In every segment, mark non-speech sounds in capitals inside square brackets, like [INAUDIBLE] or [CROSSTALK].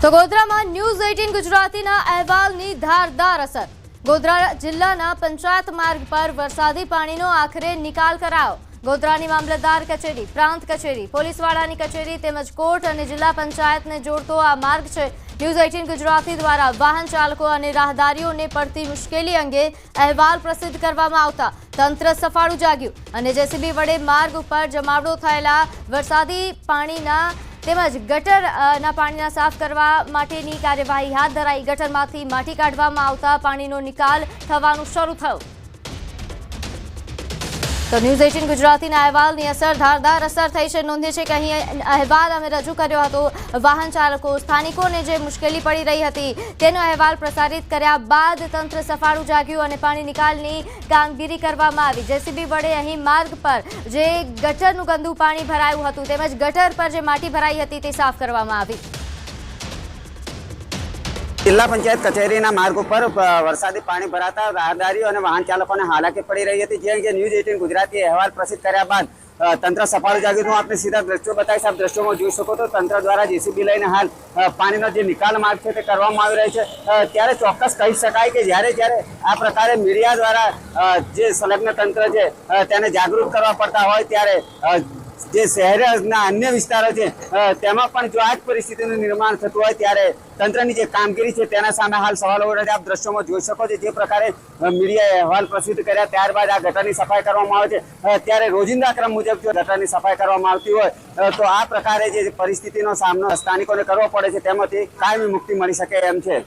તો ગોધરામાં news eighteen ગુજરાતીના અહેવાલની ધારદાર અસર. ગોધરા જિલ્લાના પંચાયત માર્ગ પર વરસાદી પાણીનો આખરે નિકાલ કરાયો. ગોધરાની મામલતદાર કચેરી, પ્રાંત કચેરી, પોલીસવાળાની કચેરી તેમજ કોર્ટ અને જિલ્લા પંચાયતને જોડતો આ માર્ગ છે. ન્યૂઝ એઇટીન ગુજરાતી દ્વારા વાહન ચાલકો અને રાહદારીઓને પડતી મુશ્કેલી અંગે અહેવાલ પ્રસિદ્ધ કરવામાં આવતા. તંત્ર સફાળું જાગ્યું અને જેસીબી વડે માર્ગ ઉપર જમાવડો થયેલા વરસાદી પાણીના તેમજ ગટર ના પાણીના સાફ કરવા માટેની કાર્યવાહી હાથ ધરાઈ ગટરમાંથી માટી કાઢવામાં આવતા પાણીનો નિકાલ થવાનું શરૂ થયો. તો ન્યૂઝ એટીન ગુજરાતીના અહેવાલની અસર, ધારદાર અસર થઈ છે. નોંધે છે કે અહીં અહેવાલ અમે રજૂ કર્યો હતો વાહન ચાલકો, સ્થાનિકોને જે મુશ્કેલી પડી રહી હતી, તેનો અહેવાલ પ્રસારિત કર્યા બાદ તંત્ર સફાળું જાગ્યું અને પાણી નિકાલની કામગીરી કરવામાં આવી. જેસીબી વડે અહીં માર્ગ પર જે ગટરનું ગંદુ પાણી ભરાયું હતું, તેમજ ગટર પર જે માટી ભરાઈ હતી, તે સાફ કરવામાં આવી. જિલ્લા પંચાયત કચેરીના માર્ગ ઉપર વરસાદી પાણી ભરાતા રાહદારીઓ અને વાહન ચાલકોને હાલાકી પડી રહી હતી. જે અંગે ન્યૂઝ એટીન ગુજરાતી અહેવાલ પ્રસિદ્ધ કર્યા બાદ તંત્ર સફાળું જાગ્યું હું આપને સીધા દ્રશ્યો બતાવીશ. આપ દ્રશ્યોમાં જોઈ શકો તો તંત્ર દ્વારા જેસીબી લઈને હાલ પાણીનો જે નિકાલ માર્ગ છે તે કરવામાં આવી રહ્યો છે. ત્યારે ચોક્કસ કહી શકાય કે જ્યારે જ્યારે આ પ્રકારે મીડિયા દ્વારા જે સંલગ્ન તંત્ર છે તેને જાગૃત કરવા પડતા હોય ત્યારે જે શહેરના અન્ય વિસ્તારો છે તેમાં પણ જો આ જ પરિસ્થિતિનું નિર્માણ થતું હોય ત્યારે તંત્રની જે કામગીરી છે તેના સામે હાલ સવાલો ઉઠે આપ દ્રશ્યોમાં જોઈ શકો છો જે પ્રકારે મીડિયાએ અહેવાલ પ્રસિદ્ધ કર્યા, ત્યારબાદ આ ગટરની સફાઈ કરવામાં આવે છે. ત્યારે રોજિંદા ક્રમ મુજબ જો ગટરની સફાઈ કરવામાં આવતી હોય તો આ પ્રકારે જે પરિસ્થિતિનો સામનો સ્થાનિકોને કરવો પડે છે, તેમાંથી કાયમી મુક્તિ મળી શકે એમ છે.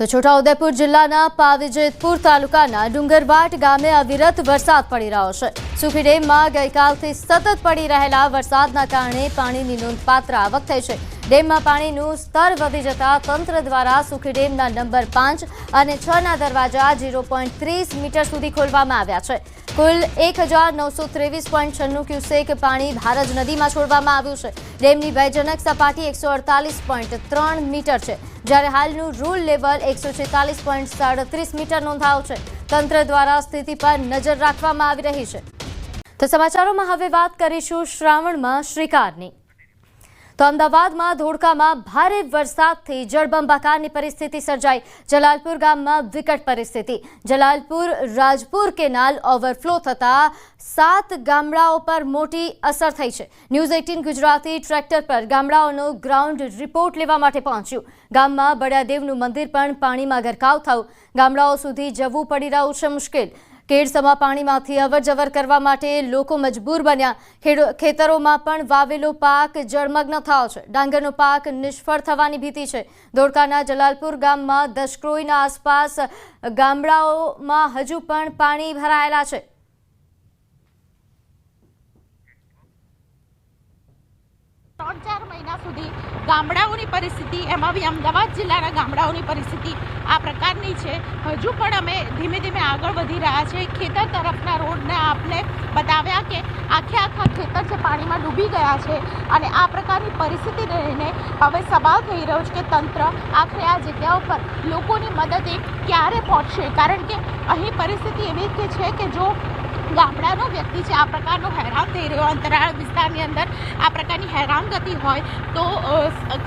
તો છોટાઉદેપુર જિલ્લાના પાવીજેતપુર તાલુકાના ડુંગરવાટ ગામે અવિરત વરસાદ પડી રહ્યો છે. સુખી ડેમમાં ગઈકાલથી સતત પડી રહેલા વરસાદના કારણે પાણીની નોંધપાત્ર આવક થઈ છે. ડેમમાં પાણીનું સ્તર વધી જતા તંત્ર દ્વારા સુખી ડેમના નંબર પાંચ અને છ ના દરવાજા ઝીરો પોઈન્ટ ત્રીસ મીટર સુધી ખોલવામાં આવ્યા છે. કુલ એક હજાર નવસો ત્રેવીસ પોઈન્ટ છન્નું ક્યુસેક પાણી ભારજ નદીમાં છોડવામાં આવ્યું છે. ડેમની ભયજનક સપાટી એકસો અડતાલીસ પોઈન્ટ ત્રણ મીટર છે, જ્યારે હાલનું રૂલ લેવલ એકસો છેતાલીસ પોઈન્ટ સાડત્રીસ મીટર નોંધાયું છે. તંત્ર દ્વારા સ્થિતિ પર નજર રાખવામાં આવી રહી છે. તો સમાચારોમાં હવે વાત કરીશું શ્રાવણમાં શ્રીકારની. તો અમદાવાદમાં ધોળકામાં ભારે વરસાદથી જળબંબાકારની પરિસ્થિતિ સર્જાઈ. જલાલપુર ગામમાં વિકટ પરિસ્થિતિ. જલાલપુર રાજપુર કેનાલ ઓવરફ્લો થતા સાત ગામડાઓ પર મોટી અસર થઈ છે. ન્યૂઝ એઇટીન ગુજરાતી ટ્રેક્ટર પર ગામડાઓનો ગ્રાઉન્ડ રિપોર્ટ લેવા માટે પહોંચ્યું. ગામમાં બળિયાદેવનું મંદિર પણ પાણીમાં ગરકાવ થયું. ગામડાઓ સુધી જવું પડી રહ્યું છે મુશ્કેલ. કેડસમાં પાણીમાંથી અવરજવર કરવા માટે લોકો મજબૂર બન્યા. ખેતરોમાં પણ વાવેલો પાક જળમગ્ન થયો છે. ડાંગરનો પાક નિષ્ફળ થવાની ભીતિ છે. ધોળકાના જલાલપુર ગામમાં દશક્રોઈના આસપાસ ગામડાઓમાં હજુ પણ પાણી ભરાયેલા છે. ત્રણ ચાર મહિના સુધી ગામડાઓની પરિસ્થિતિ, એમાં બી અમદાવાદ જિલ્લાના ગામડાઓની પરિસ્થિતિ આ પ્રકારની છે. હજુ પણ અમે ધીમે ધીમે આગળ વધી રહ્યા છે ખેતર તરફના રોડને આપને બતાવ્યા કે આખે આખા ખેતર છે પાણીમાં ડૂબી ગયા છે અને આ પ્રકારની પરિસ્થિતિ રહીને હવે સવાલ થઈ રહ્યો છે કે તંત્ર આખરે આ જગ્યા ઉપર લોકોની મદદે ક્યારે પહોંચશે? કારણ કે અહીં પરિસ્થિતિ એવી કે છે કે જો ગામડાનો વ્યક્તિ છે, આ પ્રકારનો હેરાન થઈ રહ્યો અંતરાળ વિસ્તારની અંદર, આ પ્રકારની હેરાનગતિ હોય તો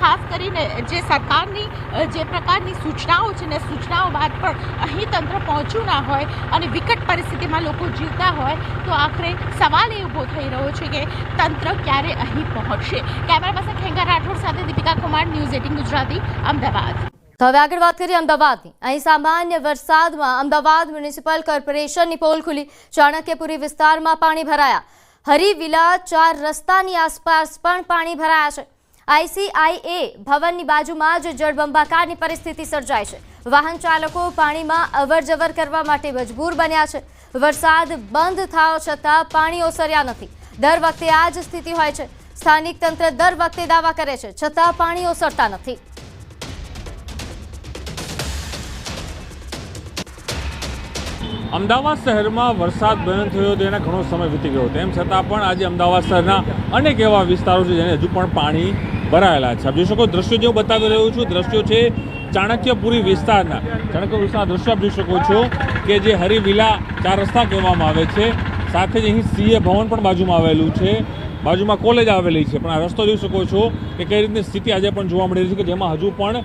ખાસ કરીને જે સરકારની જે પ્રકારની સૂચનાઓ છે ને સૂચનાઓ બાદ પણ અહીં તંત્ર પહોંચ્યું ના હોય અને વિકટ પરિસ્થિતિમાં લોકો જીવતા હોય, તો આખરે સવાલ એ ઊભો થઈ રહ્યો છે કે તંત્ર ક્યારે અહીં પહોંચશે. કેમેરા પાસે ખેંગા રાઠોડ સાથે દીપિકા કુમાર, ન્યૂઝ એટીન ગુજરાતી, અમદાવાદ. હવે આગળ વાત કરીએ અમદાવાદની. અહીં સામાન્ય વરસાદમાં અમદાવાદ મ્યુનિસિપલ કોર્પોરેશનની પોલ ખુલી. ચાણક્યપુરી વિસ્તારમાં પાણી ભરાયા. હરિવિલા ચાર રસ્તાની આસપાસ પણ પાણી ભરાયા છે. આઈસીઆઈએ ભવનની બાજુમાં જ જળબંબાકારની પરિસ્થિતિ સર્જાય છે. વાહન ચાલકો પાણીમાં અવરજવર કરવા માટે મજબૂર બન્યા છે. વરસાદ બંધ થવા છતાં પાણી ઓસર્યા નથી. દર વખતે આ જ સ્થિતિ હોય છે. સ્થાનિક તંત્ર દર વખતે દાવા કરે છે. છતાં પાણી ઓસરતા નથી. અમદાવાદ શહેરમાં વરસાદ બંધ થયો તેના ઘણો સમય વીતી ગયો તેમ છતાં પણ આજે અમદાવાદ શહેરના અનેક એવા વિસ્તારો છે જેને હજુ પણ પાણી ભરાયેલા છે. આપ જોઈ શકો દ્રશ્યો જે હું બતાવી રહ્યો છું, દ્રશ્યો છે ચાણક્યપુરી વિસ્તારના. ચાણક્ય વિસ્તારના દ્રશ્યો આપ જોઈ શકો છો કે જે હરિવિલા ચાર રસ્તા કહેવામાં આવે છે. સાથે જ અહીં સીએ ભવન પણ બાજુમાં આવેલું છે. બાજુમાં કોલેજ આવેલી છે. પણ આ રસ્તો જોઈ શકો છો કે કઈ રીતની સ્થિતિ આજે પણ જોવા મળી રહી છે કે જેમાં હજુ પણ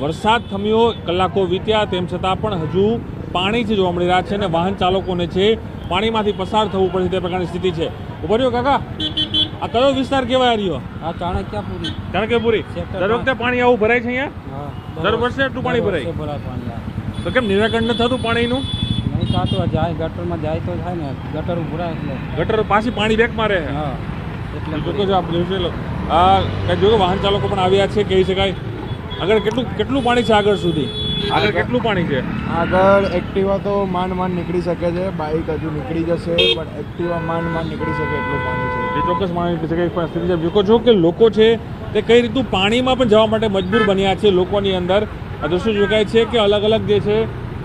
વરસાદ થમ્યો કલાકો વીત્યા, તેમ છતાં પણ હજુ પાણી છે જોવા મળી રહ્યા છે અને વાહન ચાલકોને છે પાણીમાંથી પસાર થવું પડે તે પ્રકારની સ્થિતિ છે. ઊભા રહ્યો કાકા? આ કયો વિસ્તાર કહેવાય રહ્યો? આ ચાણક્યપુરી. ચાણક્યપુરી. દર વખતે પાણી આવું ભરાય છે અહીંયા? દર વર્ષે આટલું પાણી ભરાય? પાણી તો કેમ નિરાકરણ નથી થતું પાણીનું? નહીં થતું જાય ગટરમાં જાય તો થાય ને. ગટર ભરાય એટલે. ગટર પાછી પાણી બેક મારે હા એટલે જો આપ જોઈ આ જો વાહન ચાલકો પણ આવ્યા છે કહી શકાય. આગળ કેટલું કેટલું પાણી છે આગળ સુધી? આગળ કેટલું પાણી છે? આગળ એક્ટિવા તો માંડ માંડ નીકળી શકે છે બાઇક હજુ નીકળી જશે પણ એક્ટિવા માંડ માંડ નીકળી શકે એટલું પાણી છે. એ ચોક્કસ માની શકે પણ સ્થિતિ છે. જોકો છો કે લોકો છે તે કઈ રીતનું પાણીમાં પણ જવા માટે મજબૂર બન્યા છે લોકોની અંદર. આ દ્રશ્યો જોઈ છે કે અલગ અલગ જે છે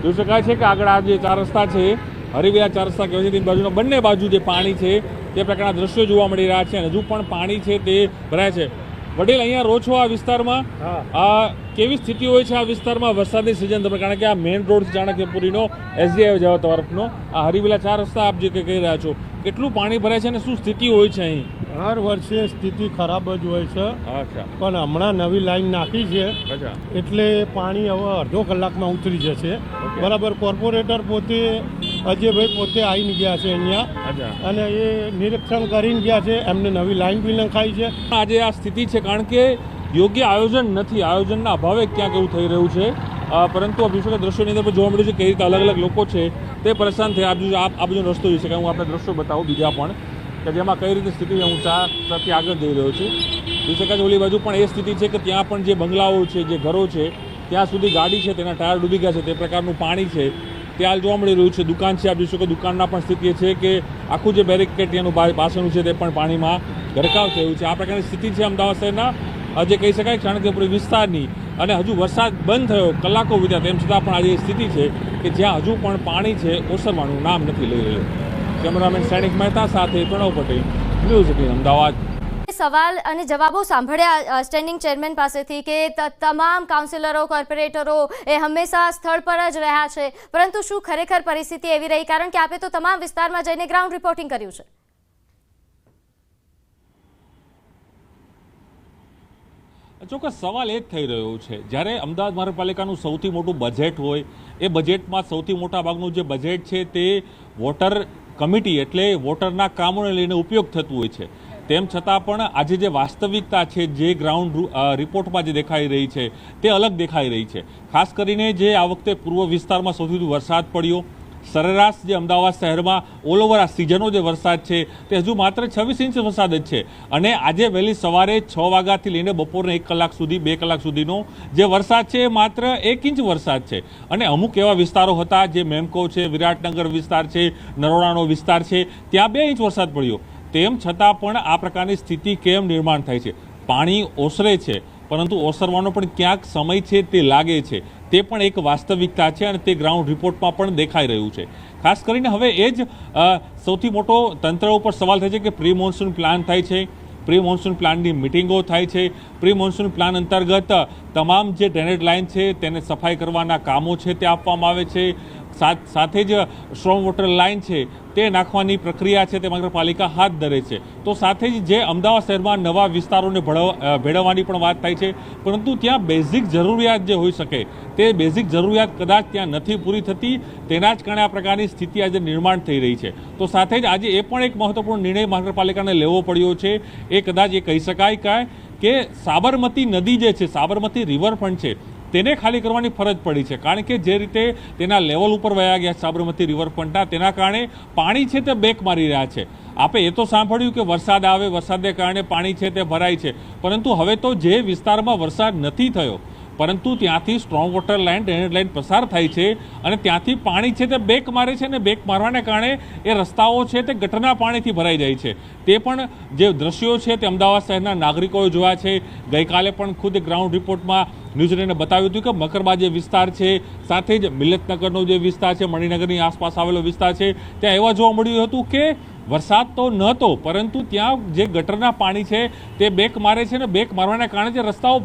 જોઈ શકાય છે કે આગળ આ જે ચાર રસ્તા છે હરિવ્યા ચાર રસ્તા કહેવાય છે તેની બાજુના બંને બાજુ જે પાણી છે તે પ્રકારના દ્રશ્યો જોવા મળી રહ્યા છે અને હજુ પણ પાણી છે તે ભરાય છે. વડીલ અહીંયા રહો છો આ વિસ્તારમાં? આ કેવી સ્થિતિ હોય છે આ વિસ્તારમાં વરસાદની સિઝન તમે? કારણ કે આ મેઇન રોડ ચાણક્યપુરીનો એસડીઆઈ જવા તરફનો. આ હરિવિલા ચાર રસ્તા આપ જે કહી રહ્યા છો કેટલું પાણી ભરાય છે અને શું સ્થિતિ હોય છે અહીં? હર વર્ષે સ્થિતિ ખરાબ જ હોય છે. પણ હમણાં નવી લાઈન નાખી છે. એટલે પાણી હવે અડધો કલાકમાં ઉતરી જશે. બરાબર કોર્પોરેટર પોતે અજયભાઈ પોતે આવીને ગયા છે અહીંયા. અને એ નિરીક્ષણ કરીને ગયા છે. એમને નવી લાઈન બી નખાઈ છે. આજે આ સ્થિતિ છે કારણ કે યોગ્ય આયોજન નથી. આયોજનના અભાવે ક્યાંક એવું થઈ રહ્યું છે. પરંતુ અભિષેક દ્રશ્યોની અંદર જોવા મળ્યું છે કઈ રીતે અલગ અલગ લોકો છે તે પરેશાન થયા. આ બીજું આ બીજો રસ્તો જોઈ શકાય હું આપણે દ્રશ્યો બતાવું બીજા પણ કે જેમાં કઈ રીતે સ્થિતિ હું ચા તરફથી આગળ જઈ રહ્યો છું. જોઈ શકાય ઓલી બાજુ પણ એ સ્થિતિ છે કે ત્યાં પણ જે બંગલાઓ છે જે ઘરો છે ત્યાં સુધી ગાડી છે તેના ટાયર ડૂબી ગયા છે તે પ્રકારનું પાણી છે. તે હાલ જોવા મળી રહ્યું છે. દુકાન છે. આપ જોઈ શકો દુકાનના પણ સ્થિતિ છે કે આખું જે બેરિકેડ એનું પાસેનું છે તે પણ પાણીમાં ગરકાવ થયું છે. આ પ્રકારની સ્થિતિ છે અમદાવાદ શહેરના. જે કહી શકાય ચાણક્યપુરી વિસ્તારની અને હજુ વરસાદ બંધ થયો, કલાકો વીત્યા તેમ છતાં પણ આજે સ્થિતિ છે કે જ્યાં હજુ પણ પાણી છે, ઓસરવાનું નામ નથી લઈ રહ્યું. કેમેરામેન સૈનિક મહેતા સાથે પ્રણવ પટેલ, ન્યૂઝ અમદાવાદ. સવાલ અને જવાબો સાંભળ્યા સ્ટેન્ડિંગ ચેરમેન પાસેથી કે તમામ કાઉન્સિલરો કોર્પોરેટરો એ હંમેશા સ્થળ પર જ રહ્યા છે. પરંતુ શું ખરેખર પરિસ્થિતિ એવી રહી? કારણ કે આપે તો તમામ વિસ્તારમાં જઈને ગ્રાઉન્ડ રિપોર્ટિંગ કર્યું છે. ચોક્કસ સવાલ એ જ થઈ રહ્યો છે. જ્યારે અમદાવાદ મહાનગરપાલિકાનું સૌથી મોટું બજેટ હોય, એ બજેટમાં સૌથી મોટા ભાગનું જે બજેટ છે તે વોટર કમિટી એટલે વોટરના કામોને લઈને ઉપયોગ થતું હોય છે. તેમ છતાં પણ આજે જે વાસ્તવિકતા છે, જે ગ્રાઉન્ડ રિપોર્ટમાં જે દેખાઈ રહી છે, તે અલગ દેખાઈ રહી છે. ખાસ કરીને જે આ વખતે પૂર્વ વિસ્તારમાં સૌથી વધુ વરસાદ પડ્યો, સરેરાશ જે અમદાવાદ શહેરમાં ઓલ ઓવર આ સિઝનનો જે વરસાદ છે, તે હજુ માત્ર છવ્વીસ ઇંચ વરસાદ જ છે. અને આજે વહેલી સવારે છ વાગ્યાથી લઈને બપોરના એક કલાક સુધી, બે કલાક સુધીનો જે વરસાદ છે, એ માત્ર એક ઇંચ વરસાદ છે. અને અમુક એવા વિસ્તારો હતા, જે મેમકો છે, વિરાટનગર વિસ્તાર છે નરોડાનો વિસ્તાર છે, ત્યાં બે ઇંચ વરસાદ પડ્યો. તેમ છતાં પણ આ પ્રકારની સ્થિતિ કેમ નિર્માણ થાય છે? પાણી ઓસરે છે, પરંતુ ઓસરવાનો પણ ક્યાંક સમય છે તે લાગે છે. તે પણ એક વાસ્તવિકતા છે અને તે ગ્રાઉન્ડ રિપોર્ટમાં પણ દેખાઈ રહ્યું છે. ખાસ કરીને હવે એ જ સૌથી મોટો તંત્ર ઉપર સવાલ થાય છે કે પ્રી મોન્સૂન પ્લાન થાય છે? પ્રી મોન્સૂન પ્લાનની મિટિંગો થાય છે? પ્રી મોન્સૂન પ્લાન અંતર્ગત તમામ જે ડ્રેનેજ લાઇન છે તેને સફાઈ કરવાના કામો છે તે આપવામાં આવે છે? સાથ જ સ્ટ્રોંગ વોટર લાઇન છે, તે નાખવાની પ્રક્રિયા છે, તે નગરપાલિકા હાથ ધરે છે. તો સાથે જ જે અમદાવાદ શહેરમાં નવા વિસ્તારોને ભળવ- ભેળવવાની પણ વાત થાય છે, પરંતુ ત્યાં બેઝિક જરૂરિયાત જે હોઈ શકે, તે બેઝિક જરૂરિયાત કદાચ ત્યાં નથી પૂરી થતી, તેના જ કારણે આ પ્રકારની સ્થિતિ આજે નિર્માણ થઈ રહી છે. તો સાથે જ આજે એ પણ એક મહત્વપૂર્ણ નિર્ણય મહાનગરપાલિકાને લેવો પડ્યો છે, એ કદાચ એ કહી શકાય કાંઈ કે સાબરમતી નદી જે છે, સાબરમતી રિવરફ્રન્ટ છે તેને ખાલી કરવાની ફરજ પડી છે. કારણ કે જે રીતે તેના લેવલ ઉપર વયા ગયા સાબરમતી રિવરફ્રન્ટના, તેના કારણે પાણી છે તે બેક મારી રહ્યા છે. આપે એ તો સાંભળ્યું કે વરસાદ આવે, વરસાદને કારણે પાણી છે તે ભરાય છે. પરંતુ હવે તો જે વિસ્તારમાં વરસાદ નથી થયો, પરંતુ ત્યાંથી strong water line drainage line પસાર થાય છે અને ત્યાંથી પાણી છે તે બેક મારે છે અને બેક મારવાને કારણે એ રસ્તાઓ છે તે ગટરના પાણીથી ભરાઈ જાય છે. તે પણ જે દ્રશ્યો છે તે અમદાવાદ શહેરના નાગરિકોએ જોયા છે. ગઈકાલે પણ ખુદ ગ્રાઉન્ડ રિપોર્ટમાં ન્યૂઝીલેન્ડે બતાવ્યું હતું કે મકરબા જે વિસ્તાર છે, સાથે જ મિલતનગરનો જે વિસ્તાર છે, મણિનગરની આસપાસ આવેલો વિસ્તાર છે, ત્યાં એવા જોવા મળ્યું હતું કે વરસાદ તો નહોતો, પરંતુ ત્યાં જે ગટરના પાણી છે, તે બેક મારે છે ને બેક મારવાના કારણે જે રસ્તાઓ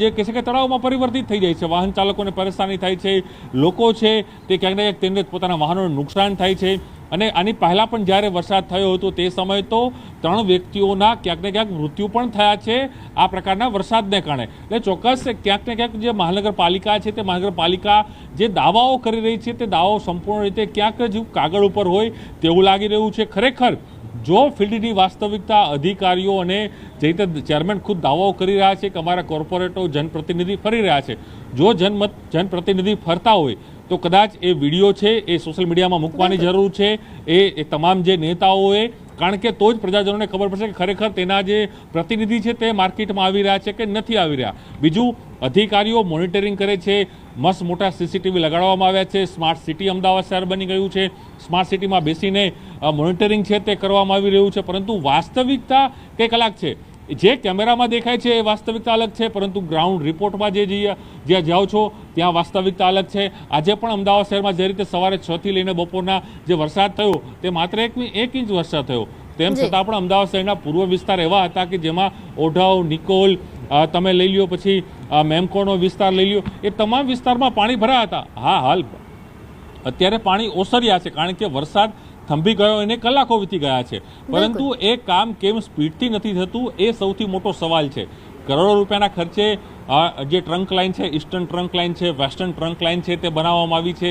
જે કહે છે કે તળાવમાં પરિવર્તિત થઈ જાય છે. વાહન ચાલકોને પરેશાની થાય છે, લોકો છે, તે ક્યાંક ને ક્યાંક તેમને પોતાના વાહનોને નુકસાન થાય છે. અને આની પહેલાં પણ જ્યારે વરસાદ થયો હતો તે સમયે તો ત્રણ વ્યક્તિઓના ક્યાંક ને ક્યાંક મૃત્યુ પણ થયા છે આ પ્રકારના વરસાદને કારણે. એટલે ચોક્કસ ક્યાંક ને ક્યાંક જે મહાનગરપાલિકા છે તે મહાનગરપાલિકા જે દાવાઓ કરી રહી છે તે દાવાઓ સંપૂર્ણ રીતે ક્યાંક જ કાગળ ઉપર હોય તેવું લાગી રહ્યું છે. ખરેખર જો ફિલ્ડની વાસ્તવિકતા અધિકારીઓ અને જે રીતે ચેરમેન ખુદ દાવાઓ કરી રહ્યા છે કે અમારા કોર્પોરેટો જનપ્રતિનિધિ ફરી રહ્યા છે. જો જનમત જનપ્રતિનિધિ ફરતા હોય તો કદાચ એ વીડિયો છે એ સોશિયલ મીડિયામાં મૂકવાની જરૂર છે. એ એ તમામ જે નેતાઓએ કારણ કે તો જ પ્રજાજનોને ખબર પડશે કે ખરેખર તેના જે પ્રતિનિધિ છે તે માર્કેટમાં આવી રહ્યા છે કે નથી આવી રહ્યા. બીજું અધિકારીઓ મોનિટરિંગ કરે છે. મસ્ત મોટા સીસીટીવી લગાડવામાં આવ્યા છે. સ્માર્ટ સિટી અમદાવાદ શહેર બની ગયું છે. સ્માર્ટ સિટીમાં બેસીને મોનિટરિંગ છે તે કરવામાં આવી રહ્યું છે. પરંતુ વાસ્તવિકતા કંઈક અલગ છે? જે કેમેરામાં દેખાય છે એ વાસ્તવિકતા અલગ છે પરંતુ ગ્રાઉન્ડ રિપોર્ટમાં જે જઈએ જ્યાં જાઓ છો ત્યાં વાસ્તવિકતા અલગ છે. આજે પણ અમદાવાદ શહેરમાં જે રીતે સવારે છથી લઈને બપોરના જે વરસાદ થયો તે માત્ર એક એક ઇંચ વરસાદ થયો. તેમ છતાં પણ અમદાવાદ શહેરના પૂર્વ વિસ્તાર એવા હતા કે જેમાં ઓઢવ નિકોલ તમે લઈ લ્યો પછી મેમકોનો વિસ્તાર લઈ લ્યો એ તમામ વિસ્તારમાં પાણી ભરાયા હતા. હા હાલ અત્યારે પાણી ઓસર્યા છે કારણ કે વરસાદ થંભી ગયો એને કલાકો વીતી ગયા છે. પરંતુ એ કામ કેમ સ્પીડથી નથી થતું એ સૌથી મોટો સવાલ છે. કરોડો રૂપિયાના ખર્ચે જે ટ્રંક લાઇન છે ઈસ્ટર્ન ટ્રંક લાઇન છે વેસ્ટર્ન ટ્રંક લાઇન છે તે બનાવવામાં આવી છે.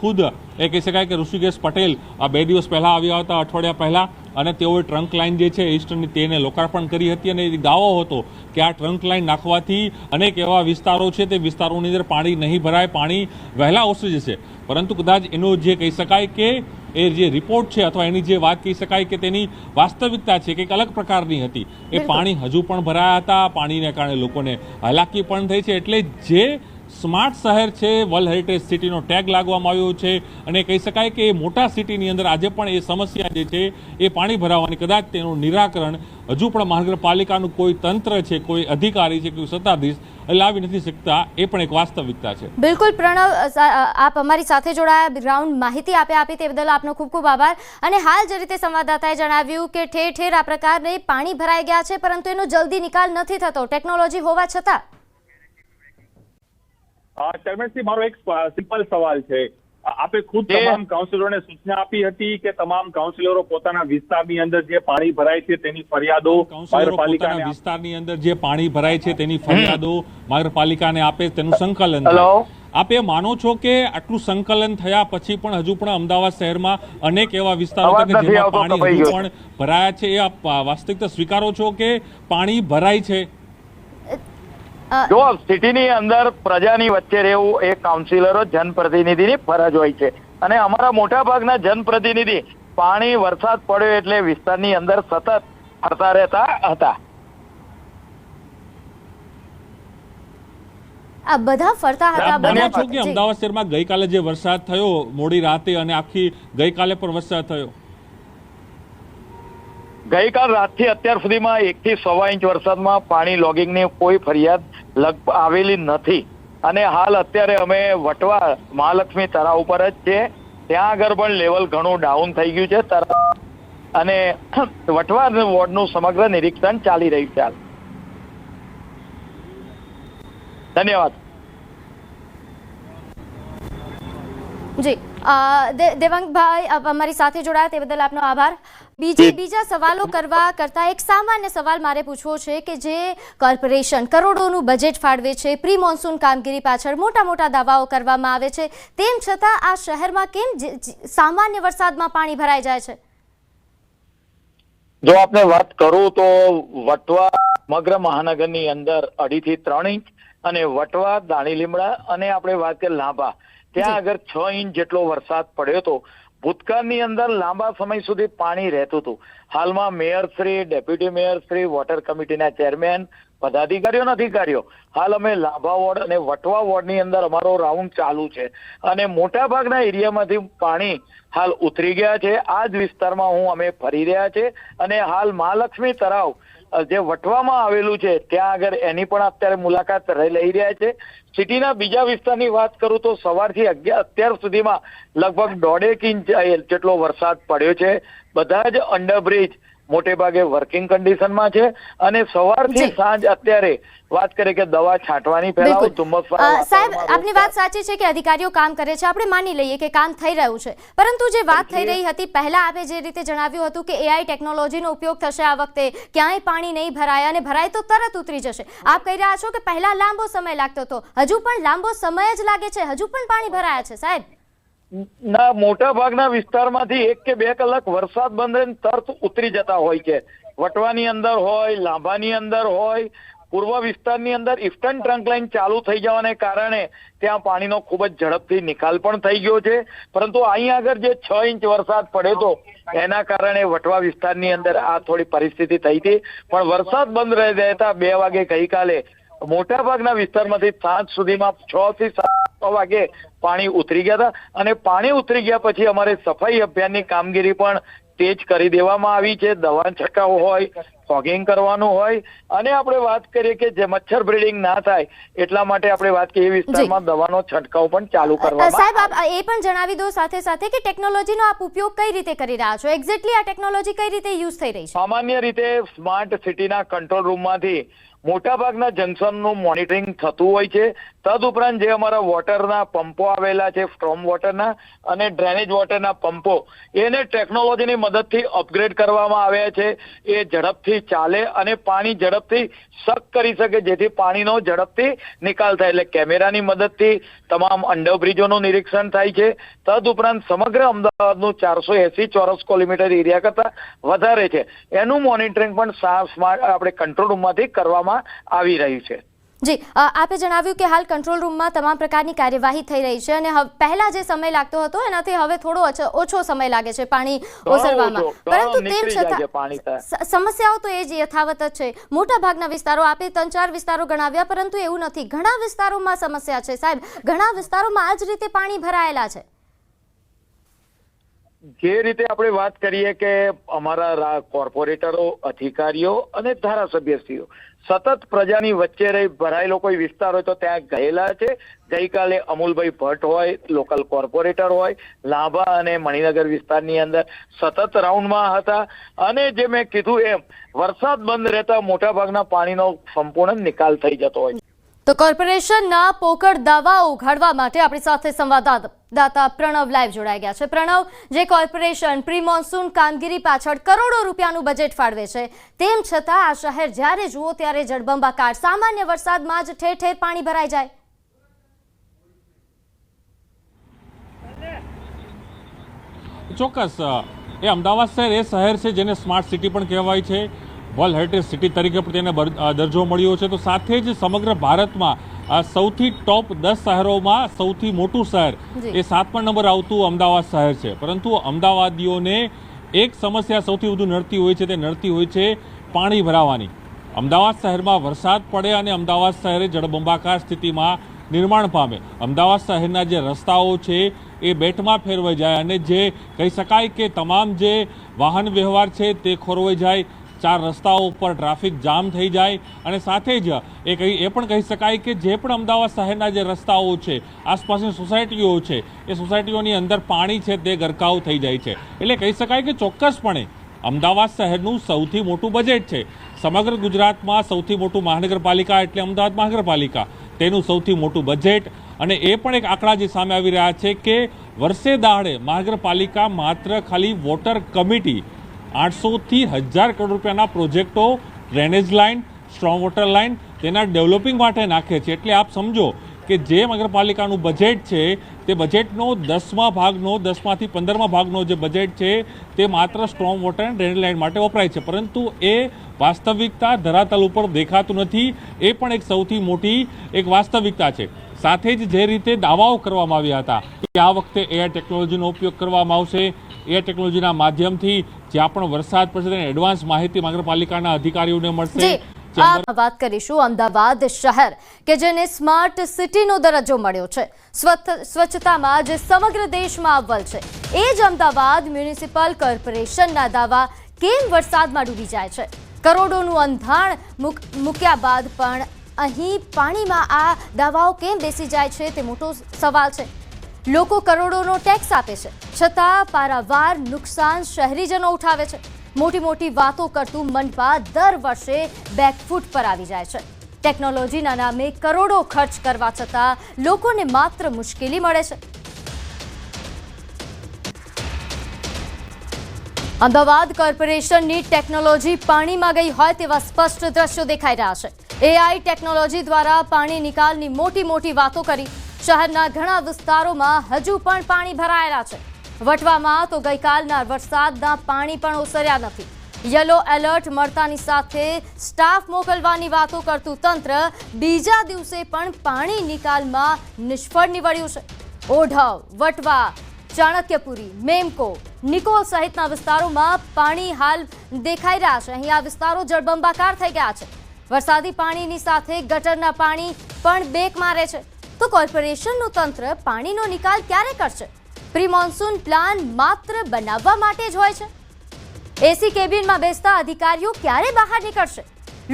ખુદ એ કહી શકાય કે ઋષિકેશ પટેલ આ બે દિવસ પહેલાં આવ્યા હતા અઠવાડિયા પહેલાં. અને તેઓએ ટ્રંક લાઇન જે છે ઈસ્ટર્નની તેને લોકાર્પણ કરી હતી અને એ દાવો હતો કે આ ટ્રંક લાઇન નાખવાથી અનેક એવા વિસ્તારો છે તે વિસ્તારોની અંદર પાણી નહીં ભરાય પાણી વહેલા ઓસરી જશે. પરંતુ કદાચ એનો જે કહી શકાય કે એ જે રિપોર્ટ છે અથવા એની જે વાત કહી શકાય કે તેની વાસ્તવિકતા છે કંઈક અલગ પ્રકારની હતી. એ પાણી હજુ પણ ભરાયા હતા પાણીને કારણે લોકોને હાલાકી પણ થઈ છે એટલે જે સ્માર્ટ શહેર છે, વર્લ્ડ હેરિટેજ સિટીનો ટેગ લાગવામાં આવ્યો છે અને કહી શકાય કે મોટા સિટીની અંદર આજે પણ એ સમસ્યા જે છે, એ પાણી ભરાવાની કદાચ તેનું નિરાકરણ હજુ પણ મહાનગરપાલિકાનું કોઈ તંત્ર છે, કોઈ અધિકારી છે, કોઈ સત્તાધીશ લાવી નથી શકતા, એ પણ એક વાસ્તવિકતા છે. બિલકુલ પ્રણવ આપ અમારી સાથે જોડાયા, ગ્રાઉન્ડ માહિતી આપે આપી તે બદલ આપનો ખૂબ ખૂબ આભાર. અને હાલ જે રીતે સંવાદદાતાએ જણાવ્યું કે ઠેર ઠેર આ પ્રકારે પાણી ભરાઈ ગયા છે, પરંતુ એનો જલ્દી નિકાલ નથી થતો. ટેકનોલોજી હોવા છતાં ચેરમેનશ્રી મારો એક સિમ્પલ સવાલ છે. આપે ખુદ તમામ કાઉન્સિલરોને સૂચના આપી હતી કે તમામ કાઉન્સિલરો પોતાના વિસ્તારની અંદર જે પાણી ભરાય છે તેની ફરિયાદો નગરપાલિકાના વિસ્તારની અંદર જે પાણી ભરાય છે તેની ફરિયાદો નગરપાલિકાને આપે તેનું સંકલન આપે માનો છો કે આટલું સંકલન થયા પછી પણ હજુ પણ અમદાવાદ શહેરમાં અનેક એવા વિસ્તારો છે કે જેમાં પાણી હજુ પણ ભરાયા છે? એ આપ વાસ્તવિકતા સ્વીકારો છો કે પાણી ભરાય છે? જો સિટીની અંદર પ્રજાની વચ્ચે રહેવું એ કાઉન્સિલરો જનપ્રતિનિધિની ફરજ હોય છે. અને અમારા મોટા ભાગના જનપ્રતિનિધિ પાણી વરસાદ પડ્યો એટલે વિસ્તારની અંદર સતત ફરતા રહેતા હતા. આ બધા ફરતા હતા આપ છો બધા કે અમદાવાદ શહેરમાં ગઈકાલે જે વરસાદ થયો મોડી રાતે અને આખી ગઈકાલે પણ વરસાદ થયો? ગઈકાલ રાતથી અત્યાર સુધીમાં એક થી સવા ઇંચ વરસાદમાં પાણી લોગિંગની કોઈ ફરિયાદ લગ, આવેલી નથી. અને હાલ અત્યારે અમે વટવા મહાલક્ષ્મી તળાવ ઉપર જ છે. ત્યાં આગળ પણ લેવલ ઘણું ડાઉન થઈ ગયું છે. તળાવ અને [CLEARS THROAT] વટવા વોર્ડનું સમગ્ર નિરીક્ષણ ચાલી રહ્યું છે હાલ. ધન્યવાદ. જી દેવાંગભાઈ અમારી સાથે જોડાયા તે બદલ આપનો આભાર. બીજી બીજા સવાલો કરવા કરતા એક સામાન્ય સવાલ મારે પૂછવો છે કે જે કોર્પોરેશન કરોડોનું બજેટ ફાળવે છે પ્રી મોન્સૂન કામગીરી પાછળ મોટા મોટા દાવાઓ કરવામાં આવે છે તેમ છતાં આ શહેરમાં કેમ સામાન્ય વરસાદમાં પાણી ભરાઈ જાય છે? જો આપણે વાત કરું તો વટવા સમગ્ર મહાનગરની અંદર અઢી થી ત્રણ ઇંચ અને વટવા દાણી લીમડા અને આપણે વાત કરીએ લાંબા. ત્યાં આગળ છ ઇંચ જેટલો વરસાદ પડ્યો હતો ભૂતકાળની અંદર લાંબા સમય સુધી પાણી રહેતું હતું. હાલમાં mayor Shri, deputy mayor Shri, water કમિટીના ચેરમેન, પદાધિકારીઓ નથી અધિકારીઓ. હાલ અમે લાંબા વોર્ડ અને વટવા વોર્ડની અંદર અમારો રાઉન્ડ ચાલુ છે. અને મોટા ભાગના એરિયામાંથી પાણી હાલ ઉતરી ગયા છે. આ જ વિસ્તારમાં હું અમે ફરી રહ્યા છે. અને હાલ મહાલક્ષ્મી તળાવ જે વટવામાં આવેલું છે, ત્યાં આગળ એની પણ અત્યારે મુલાકાત લઈ રહ્યા છે. સિટીના બીજા વિસ્તારની વાત કરું તો સવારથી અગિયાર અત્યાર સુધીમાં લગભગ દોઢેક ઇંચ જેટલો વરસાદ પડ્યો છે. બધા જ અંડરબ્રિજ મોટે ભાગે વર્કિંગ કન્ડિશનમાં છે અને સવારથી સાંજ અત્યારે વાત કરીએ કે દવા છાંટવાની પહેલા ધુમ્મસ સાહેબ આપની વાત સાચી છે કે અધિકારીઓ કામ કરે છે. આપણે માની લઈએ કે કામ થઈ રહ્યું છે. પરંતુ જે વાત થઈ રહી હતી પહેલા આપે જે રીતે જણાવ્યું હતું કે એઆઈ ટેકનોલોજીનો ઉપયોગ થશે આ વખતે ક્યાંય પાણી નહીં ભરાય અને ભરાય તો તરત ઉતરી જશે. આપ કહી રહ્યા છો કે પહેલા લાંબો સમય લાગતો હતો. હજુ પણ લાંબો સમય જ લાગે છે. હજુ પણ પાણી ભરાયા છે સાહેબ. ના, મોટા ભાગના વિસ્તારમાંથી એક કે બે કલાક વરસાદ બંધ રહીને તરત ઉતરી જતા હોય છે. વટવાની અંદર હોય લાંભાની અંદર હોય, પૂર્વ વિસ્તારની અંદર ઇસ્ટર્ન ટ્રંક લાઇન ચાલુ થઈ જવાને કારણે ત્યાં પાણીનો ખૂબ જ ઝડપથી નિકાલ પણ થઈ ગયો છે. પરંતુ અહીં આગળ જે છ ઇંચ વરસાદ પડ્યો તો એના કારણે વટવા વિસ્તારની અંદર આ થોડી પરિસ્થિતિ થઈ હતી. પણ વરસાદ બંધ રહી રહેતા બે વાગે ગઈકાલે મોટા ભાગના વિસ્તારમાંથી સાંજ સુધીમાં છ થી સાત વાગે પાણી ઉતરી ગયા હતા. અને પાણી ઉતરી ગયા પછી અમારે સફાઈ અભિયાનની કામગીરી પણ તેજ કરી દેવામાં આવી છે. દવા છંટકાવ હોય ફોગિંગ કરવાનું હોય. અને આપણે વાત કરીએ કે જે મચ્છર બ્રીડિંગ ના થાય એટલા માટે આપણે વાત કરીએ એ વિસ્તારમાં દવાનો છંટકાવ પણ ચાલુ કરવા કરવામાં સાહેબ આપ એ પણ જણાવી દો સાથે સાથે કે ટેકનોલોજીનો આપ ઉપયોગ કઈ રીતે કરી રહ્યા છો? એક્ઝેક્ટલી આ ટેકનોલોજી કઈ રીતે યુઝ થઈ રહી છે? સામાન્ય રીતે સ્માર્ટ સિટીના કંટ્રોલ રૂમમાંથી મોટાભાગના જંકશનનું મોનિટરિંગ થતું હોય છે. તદુપરાંત જે અમારા વોટરના પંપો આવેલા છે, સ્ટ્રોમ વોટરના અને ડ્રેનેજ વોટરના પંપો, એને ટેકનોલોજીની મદદથી અપગ્રેડ કરવામાં આવ્યા છે. એ ઝડપથી ચાલે અને પાણી ઝડપથી સક કરી શકે, જેથી પાણીનો ઝડપથી નિકાલ થાય. એટલે કેમેરાની મદદથી તમામ અંડરબ્રિજોનું નિરીક્ષણ થાય છે. તદુપરાંત સમગ્ર અમદાવાદનું ચારસો એસી ચોરસ કિલોમીટર એરિયા કરતાં વધારે છે. એનું મોનિટરિંગ પણ સ્માર્ટ, આપણે કંટ્રોલ રૂમમાંથી કરવામાં આવી રહ્યું છે. જી આપે જણાવ્યું કે હાલ કંટ્રોલ રૂમમાં તમામ પ્રકારની કાર્યવાહી થઈ રહી છે અને પહેલા જે સમય લાગતો હતો એનાથી હવે થોડો ઓછો- સમય લાગે છે પાણી ઓસરવામાં. પરંતુ તેમ છતાં સમસ્યાઓ તો એ જ યથાવત જ છે. મોટા ભાગના વિસ્તારો આપે ત્રણ ચાર વિસ્તારો ગણાવ્યા પરંતુ એવું નથી. ઘણા વિસ્તારોમાં સમસ્યા છે સાહેબ. ઘણા વિસ્તારોમાં આ જ રીતે પાણી ભરાયેલા છે. જે રીતે આપણે વાત કરીએ કે અમારા કોર્પોરેટરો અધિકારીઓ અને ધારાસભ્યશ્રીઓ સતત પ્રજાની વચ્ચે રહી ભરાયેલો કોઈ વિસ્તાર હોય તો ત્યાં ગયેલા છે ગઈકાલે અમુલભાઈ ભટ્ટ હોય લોકલ કોર્પોરેટર હોય લાંભા અને મણિનગર વિસ્તારની અંદર સતત રાઉન્ડમાં હતા અને જે મેં કીધું એમ, વરસાદ બંધ રહેતા મોટાભાગના પાણીનો સંપૂર્ણ નિકાલ થઈ જતો હોય છે. તો કોર્પોરેશનના પોકળ દાવાઓ ઉઘાડવા માટે આપણી સાથે સંવાદદાતા પ્રણવ લાઈવ જોડાઈ ગયા છે. પ્રણવ, જે કોર્પોરેશન પ્રી મોન્સૂન કામગીરી પાછળ કરોડો રૂપિયાનું બજેટ ફાળવે છે, તેમ છતાં આ શહેર જ્યારે જુઓ ત્યારે જળબંબાકાર સામાન્ય વરસાદમાં જ ઠેર ઠેર પાણી ભરાઈ જાય. ચોક્કસ એ અમદાવાદ શહેર એ શહેર છે જેને સ્માર્ટ સિટી પણ કહેવાય છે. વર્લ્ડ હેરિટેજ સિટી તરીકે પણ તેને દરજ્જો મળ્યો છે. તો સાથે જ સમગ્ર ભારતમાં આ સૌથી ટોપ દસ શહેરોમાં સૌથી મોટું શહેર. એ સાતમા નંબર આવતું અમદાવાદ શહેર છે. પરંતુ અમદાવાદીઓને એક સમસ્યા સૌથી વધુ નડતી હોય છે તે નડતી હોય છે પાણી ભરાવાની. અમદાવાદ શહેરમાં વરસાદ પડે અને અમદાવાદ શહેરે જળબંબાકાર સ્થિતિમાં નિર્માણ પામે. અમદાવાદ શહેરના જે રસ્તાઓ છે એ બેટમાં ફેરવાઈ જાય અને જે કહી શકાય કે તમામ જે વાહન વ્યવહાર છે તે ખોરવાઈ જાય ચાર રસ્તાઓ ઉપર ટ્રાફિક જામ થઈ જાય અને સાથે જ એ કહી એ પણ કહી શકાય કે જે પણ અમદાવાદ શહેરના જે રસ્તાઓ છે, આસપાસની સોસાયટીઓ છે, એ સોસાયટીઓની અંદર પાણી છે તે ગરકાવ થઈ જાય છે. એટલે કહી શકાય કે ચોક્કસપણે અમદાવાદ શહેરનું સૌથી મોટું બજેટ છે. સમગ્ર ગુજરાતમાં સૌથી મોટું મહાનગરપાલિકા એટલે અમદાવાદ મહાનગરપાલિકા. તેનું સૌથી મોટું બજેટ અને એ પણ એક આંકડા જે સામે આવી રહ્યા છે કે વર્ષે દાડે મહાનગરપાલિકા માત્ર ખાલી વોટર કમિટી આઠસોથી હજાર કરોડ રૂપિયાના પ્રોજેક્ટો, drainage line, strong water line તેના ડેવલપિંગ માટે નાખે છે. એટલે આપ સમજો કે જે નગરપાલિકાનું બજેટ છે, તે બજેટનો દસમા ભાગનો, દસમાંથી પંદરમા ભાગનો જે બજેટ છે, તે માત્ર સ્ટ્રોંગ વોટર ડ્રેનેજ લાઇન માટે વપરાય છે. પરંતુ એ વાસ્તવિકતા ધરાતલ ઉપર દેખાતું નથી. એ પણ એક સૌથી મોટી એક વાસ્તવિકતા છે. સાથે જ જે રીતે દાવાઓ કરવામાં આવ્યા હતા કે આ વખતે એઆઈ ટેકનોલોજીનો ઉપયોગ કરવામાં આવશે. એઆઈ ટેકનોલોજીના માધ્યમથી જ્યાં પણ વરસાદ પડશે તેની એડવાન્સ માહિતી નગરપાલિકાના અધિકારીઓને મળશે. વાત કરીશું અમદાવાદ શહેર કે જેને સ્માર્ટ સિટીનો દરજ્જો મળ્યો છે. સ્વચ્છ- સ્વચ્છતામાં જે સમગ્ર દેશમાં અવ્વલ છે. એ જ અમદાવાદ મ્યુનિસિપલ કોર્પોરેશનના દાવા કેમ વરસાદમાં ડૂબી જાય છે? કરોડોનું અંધાણ મૂક- મૂક્યા બાદ પણ અહીં પાણીમાં આ દાવાઓ કેમ બેસી જાય છે તે મોટો સવાલ છે. લોકો કરોડોનો ટેક્સ આપે છે. છતાં પારાવાર નુકસાન શહેરીજનો ઉઠાવે છે. મોટી મોટી વાતો કરતું મનપા દર વર્ષે બેકફૂટ પર આવી જાય છે. ટેકનોલોજીના નામે કરોડો ખર્ચ કરવા છતાં લોકોને માત્ર મુશ્કેલી મળે છે. અમદાવાદ કોર્પોરેશનની ટેકનોલોજી પાણીમાં ગઈ હોય તેવા સ્પષ્ટ દ્રશ્યો દેખાઈ રહ્યા છે. એઆઈ ટેકનોલોજી દ્વારા પાણી નિકાલની મોટી મોટી વાતો કરી. શહેરના ઘણા વિસ્તારોમાં હજુ પણ પાણી ભરાયેલા છે. વટવામાં તો ગઈકાલના વરસાદના પાણી પણ ઓસર્યા નથી. યલો એલર્ટ મળતાની સાથે સ્ટાફ મોકલવાની વાતો કરતું તંત્ર બીજા દિવસે પણ પાણી નિકાલમાં નિષ્ફળ નીવડ્યું છે. ઓઢવ, વટવા, ચાણક્યપુરી, મેમકો, નિકોલ સહિતના વિસ્તારોમાં પાણી હાલ દેખાઈ રહ્યા છે. અહીં આ વિસ્તારો જળબંબાકાર થઈ ગયા છે. વરસાદી પાણીની સાથે ગટરના પાણી પણ બેક મારે છે. તો કોર્પોરેશનનું તંત્ર પાણીનો નિકાલ ક્યારે કરશે? પ્રી મોન્સૂન પ્લાન માત્ર બનાવવા માટે જ હોય છે? એસી કેબિનમાં બેસતા અધિકારીઓ ક્યારે બહાર નીકળશે?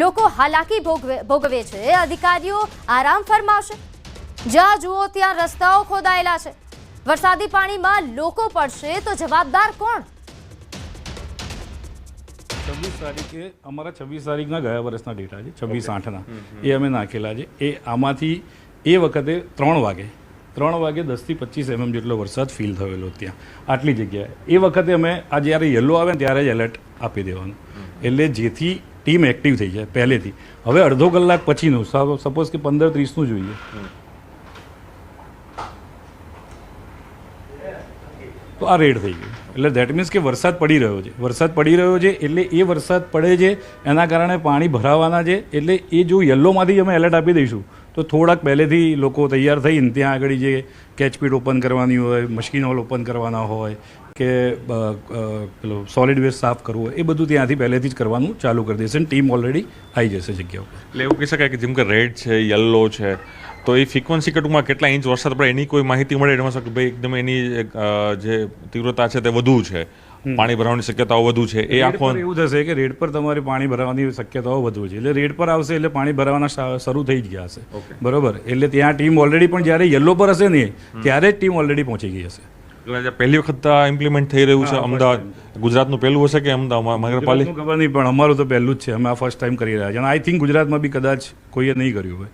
લોકો હાલાકી ભોગવે ભોગવે છે અધિકારીઓ આરામ ફરમાવશે? જ્યાં જુઓ ત્યાં રસ્તાઓ ખોદાયેલા છે. વરસાદી પાણીમાં લોકો પડશે તો જવાબદાર કોણ? છવ્વીસ તારીખે અમારા છવ્વીસ તારીખના ગયા વર્ષના ડેટા છે છવ્વીસ આઠના. એ અમે નાખેલા છે. એ આમાંથી એ વખતે ત્રણ વાગે ત્રણ વાગે દસથી પચીસ એમએમ જેટલો વરસાદ ફીલ થયેલો ત્યાં. આટલી જગ્યાએ. એ વખતે અમે, આ જ્યારે યલો આવે ત્યારે જ એલર્ટ આપી દેવાનું. એટલે જેથી ટીમ એક્ટિવ થઈ જાય, પહેલેથી. હવે અડધો કલાક પછીનું સપોઝ કે પંદર ત્રીસનું જોઈએ. તો આ રેડ થઈ ગયું. એટલે દેટ મીન્સ કે વરસાદ પડી રહ્યો છે. વરસાદ પડી રહ્યો છે એટલે એ વરસાદ પડે છે, એના કારણે પાણી ભરાવાના છે. એટલે એ જો યલોમાંથી અમે એલર્ટ આપી દઈશું તો થોડાક પહેલેથી લોકો તૈયાર થઈને ત્યાં આગળ જે કેચપીટ ઓપન કરવાની હોય મશીન હોલ ઓપન કરવાના હોય, કે પેલો સોલિડ વેસ્ટ સાફ કરવું એ બધું ત્યાંથી પહેલેથી જ કરવાનું ચાલુ કરી દેશે. ટીમ ઓલરેડી આવી જશે જગ્યા ઉપર. એટલે એવું કહી શકાય કે જેમ કે રેડ છે યલો છે, તો એ ફ્રિકવન્સી કે કેટલા ઇંચ વરસાદ પડે, એની કોઈ માહિતી મળે? એમાં કે ભાઈ એકદમ એની જે તીવ્રતા છે તે વધુ છે. પાણી ભરાવાની શક્યતાઓ વધુ છે. એ આખો એવું થશે કે રેડ પર તમારે પાણી ભરાવાની શક્યતાઓ વધુ છે. એટલે રેડ પર આવશે એટલે પાણી ભરાવાના શરૂ થઈ જ ગયા હશે. બરોબર? એટલે ત્યાં ટીમ ઓલરેડી પણ જ્યારે યલો પર હશે ને ત્યારે જ ટીમ ઓલરેડી પહોંચી ગઈ હશે. પહેલી વખત ઇમ્પ્લિમેન્ટ થઈ રહ્યું છે અમદાવાદ. ગુજરાતનું પહેલું હશે કે અમદાવાદ નગરપાલિકા? ખબર નહીં પણ અમારું તો પહેલું જ છે. અમે આ ફર્સ્ટ ટાઈમ કરી રહ્યા છીએ. અને આઈ થિંક ગુજરાતમાં બી કદાચ કોઈએ નહીં કર્યું હોય.